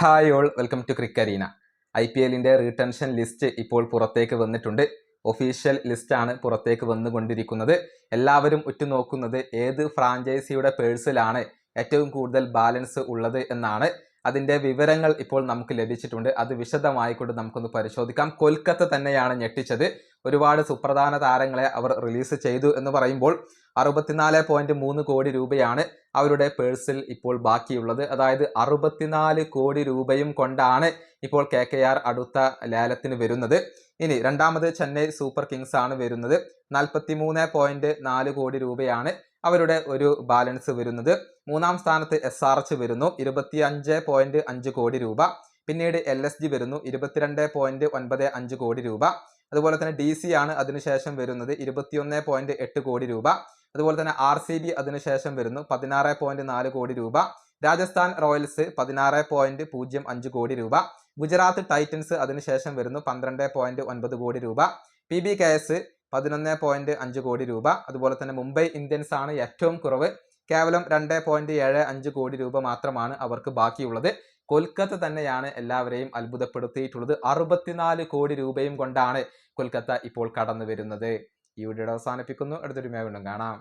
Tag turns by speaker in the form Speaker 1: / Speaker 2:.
Speaker 1: Hi all welcome to Crickarena I P എല്ലിന്റെ retention list ഇപ്പോൾ പുറത്തേക്ക് വന്നിട്ടുണ്ട്. ഒഫീഷ്യൽ ലിസ്റ്റാണ് പുറത്തേക്ക് വന്നുകൊണ്ടിരിക്കുന്നത്. എല്ലാവരും ഉറ്റുനോക്കുന്നത് ഏത് ഫ്രാഞ്ചൈസിയുടെ പേഴ്സിലാണ് ഏറ്റവും കൂടുതൽ ബാലൻസ് ഉള്ളത് എന്നാണ്. അതിന്റെ വിവരങ്ങൾ ഇപ്പോൾ നമുക്ക് ലഭിച്ചിട്ടുണ്ട്. അത് വിശദമായിക്കൊണ്ട് നമുക്കൊന്ന് പരിശോധിക്കാം. കൊൽക്കത്ത തന്നെയാണ് ഞെട്ടിച്ചത്. ഒരുപാട് സുപ്രധാന താരങ്ങളെ അവർ റിലീസ് ചെയ്തു എന്ന് പറയുമ്പോൾ അറുപത്തിനാല് പോയിന്റ് മൂന്ന് കോടി രൂപയാണ് അവരുടെ പേഴ്സിൽ ഇപ്പോൾ ബാക്കിയുള്ളത്. അതായത് അറുപത്തിനാല് കോടി രൂപയും കൊണ്ടാണ് ഇപ്പോൾ കെ കെ ആർ അടുത്ത ലേലത്തിന് വരുന്നത്. ഇനി രണ്ടാമത് ചെന്നൈ സൂപ്പർ കിങ്സ് ആണ് വരുന്നത്. നാൽപ്പത്തി മൂന്ന് പോയിന്റ് നാല് കോടി രൂപയാണ് അവരുടെ ഒരു ബാലൻസ് വരുന്നത്. മൂന്നാം സ്ഥാനത്ത് എസ് ആർ എച്ച് വരുന്നു ഇരുപത്തി അഞ്ച് പോയിന്റ് അഞ്ച് കോടി രൂപ. പിന്നീട് എൽ എസ് ജി വരുന്നു ഇരുപത്തിരണ്ട് പോയിന്റ് ഒൻപത് അഞ്ച് കോടി രൂപ. അതുപോലെ തന്നെ ഡി സി ആണ് അതിനുശേഷം വരുന്നത് ഇരുപത്തിയൊന്ന് പോയിന്റ് എട്ട് കോടി രൂപ. അതുപോലെ തന്നെ ആർ സി ബി അതിനുശേഷം വരുന്നു. പതിനാറ് പോയിന്റ് നാല് കോടി രൂപ. രാജസ്ഥാൻ റോയൽസ് പതിനാറ് പോയിന്റ് പൂജ്യം അഞ്ച് കോടി രൂപ. ഗുജറാത്ത് ടൈറ്റൻസ് അതിനുശേഷം വരുന്നു. പന്ത്രണ്ട് പോയിന്റ് ഒൻപത് കോടി രൂപ. പി ബി കെ എസ് പതിനൊന്ന് പോയിന്റ് അഞ്ച് കോടി രൂപ. അതുപോലെ തന്നെ മുംബൈ ഇന്ത്യൻസ് ആണ് ഏറ്റവും കുറവ്. കേവലം രണ്ട് പോയിന്റ് ഏഴ് അഞ്ച് കോടി രൂപ മാത്രമാണ് അവർക്ക് ബാക്കിയുള്ളത്. കൊൽക്കത്ത തന്നെയാണ് എല്ലാവരെയും അത്ഭുതപ്പെടുത്തിയിട്ടുള്ളത്. അറുപത്തിനാല് കോടി രൂപയും കൊണ്ടാണ് കൊൽക്കത്ത ഇപ്പോൾ കടന്നു വരുന്നത് ഈ വീഡിയോ അവസാനിപ്പിക്കുന്നു. അടുത്തൊരു മേ വീണ്ടും കാണാം.